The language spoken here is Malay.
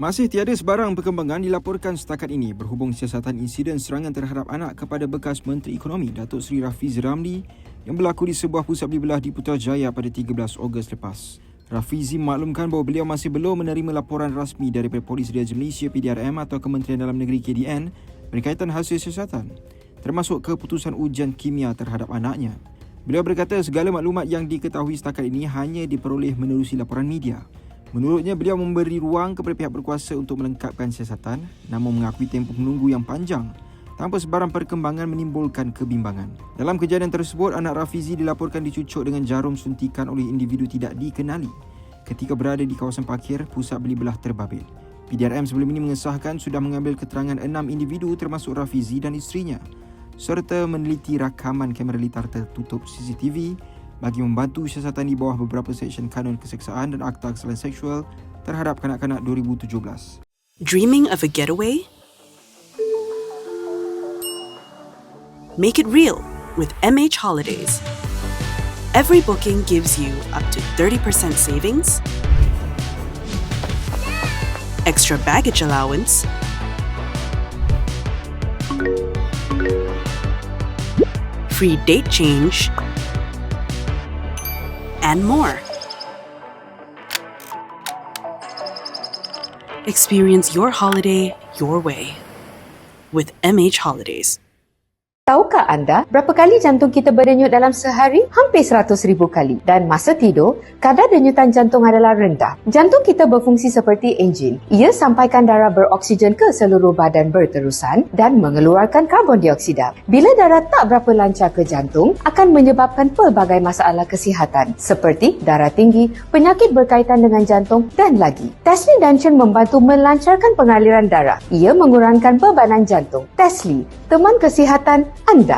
Masih tiada sebarang perkembangan dilaporkan setakat ini berhubung siasatan insiden serangan terhadap anak kepada bekas Menteri Ekonomi Datuk Seri Rafiz Ramli yang berlaku di sebuah pusat belah di Putrajaya pada 13 Ogos lepas. Rafizi maklumkan bahawa beliau masih belum menerima laporan rasmi daripada Polis Raja Malaysia PDRM atau Kementerian Dalam Negeri KDN berkaitan hasil siasatan termasuk keputusan ujian kimia terhadap anaknya. Beliau berkata segala maklumat yang diketahui setakat ini hanya diperoleh menerusi laporan media. Menurutnya, beliau memberi ruang kepada pihak berkuasa untuk melengkapkan siasatan namun mengakui tempoh menunggu yang panjang tanpa sebarang perkembangan menimbulkan kebimbangan. Dalam kejadian tersebut, anak Rafizi dilaporkan dicucuk dengan jarum suntikan oleh individu tidak dikenali ketika berada di kawasan parkir pusat beli belah terbabil. PDRM sebelum ini mengesahkan sudah mengambil keterangan enam individu termasuk Rafizi dan isterinya serta meneliti rakaman kamera litar tertutup CCTV bagi membantu siasatan di bawah beberapa seksyen kanun keseksaan dan akta kesalahan seksual terhadap kanak-kanak 2017. Dreaming of a getaway? Make it real with MH Holidays. Every booking gives you up to 30% savings, extra baggage allowance, free date change, and more. Experience your holiday your way with MH Holidays. Tahukah anda berapa kali jantung kita berdenyut dalam sehari? Hampir 100 ribu kali. Dan masa tidur, kadar denyutan jantung adalah rendah. Jantung kita berfungsi seperti enjin. Ia sampaikan darah beroksigen ke seluruh badan berterusan dan mengeluarkan karbon dioksida. Bila darah tak berapa lancar ke jantung, akan menyebabkan pelbagai masalah kesihatan seperti darah tinggi, penyakit berkaitan dengan jantung dan lagi. Tesli Dungeon membantu melancarkan pengaliran darah. Ia mengurangkan bebanan jantung. Tesli, teman kesihatan أنت